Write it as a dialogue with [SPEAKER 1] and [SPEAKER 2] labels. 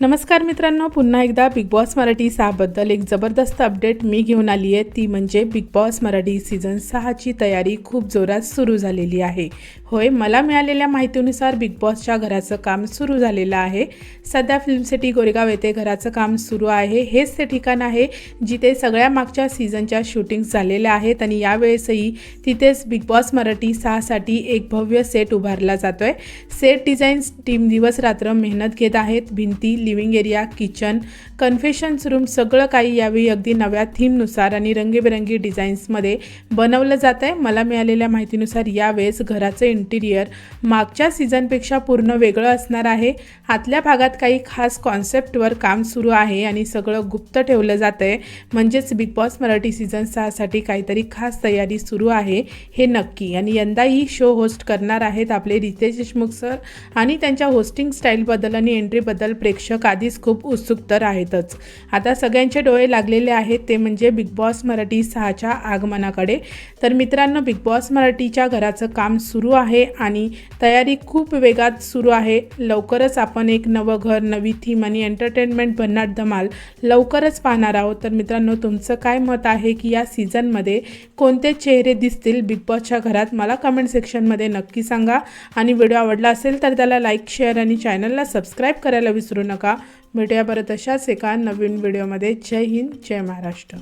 [SPEAKER 1] नमस्कार मित्रांनो पुन्हा एकदा बिग बॉस मराठी सहाबद्दल एक जबरदस्त अपडेट मी घेऊन आली आहे. ती म्हणजे बिग बॉस मराठी सीझन सहाची तयारी खूप जोरात सुरू झालेली आहे. होय मला मिळालेल्या माहितीनुसार बिग बॉसच्या घराचं काम सुरू झालेलं आहे. सध्या फिल्म सिटी गोरेगाव येथे घराचं काम सुरू आहे. हेच ते ठिकाण आहे जिथे सगळ्या मागच्या सीझनच्या शूटिंग्स झालेल्या आहेत आणि यावेळेसही तिथेच बिग बॉस मराठी सहासाठी एक भव्य सेट उभारला जातो आहे सेट डिझाईन्स टीम दिवस रात्र मेहनत घेत आहेत. भिंती living area kitchen confessions room सगळं काही यावेळी अगदी नव्या थीमनुसार आणि रंगीबेरंगी डिझाईन्समध्ये बनवलं जात आहे मला मिळालेल्या माहितीनुसार यावेळेस घराचं इंटिरियर मागच्या सीझनपेक्षा पूर्ण वेगळं असणार आहे. आतल्या भागात काही खास कॉन्सेप्टवर काम सुरू आहे आणि सगळं गुप्त ठेवलं जातं आहे म्हणजेच बिग बॉस मराठी सीझन सहासाठी काहीतरी खास तयारी सुरू आहे हे नक्की. आणि यंदाही शो होस्ट करणार आहेत आपले रितेश देशमुख सर आणि त्यांच्या होस्टिंग स्टाईलबद्दल आणि एंट्रीबद्दल प्रेक्षक आधीच खूप उत्सुक तर आहेतच आता सगळ्यांचे डोळे लागलेले आहेत ते म्हणजे बिग बॉस मराठी सहाच्या आगमनाकडे. तर मित्रांनो बिग बॉस मराठीच्या घराचं काम सुरू आहे. आहे आणि तयारी खूप वेगात सुरू आहे. लवकरच आपण एक नवं घर नवी थीम आणि एंटरटेनमेंट भन्नाट धमाल लवकरच पाहणार आहोत. तर मित्रांनो तुमचं काय मत आहे की या सीझनमध्ये कोणते चेहरे दिसतील बिग बॉसच्या घरात? मला कमेंट सेक्शनमध्ये नक्की सांगा. आणि व्हिडिओ आवडला असेल तर त्याला लाईक शेअर आणि चॅनलला सबस्क्राईब करायला विसरू नका. भेटूया परत अशाच एका नवीन व्हिडिओमध्ये जय हिंद जय महाराष्ट्र.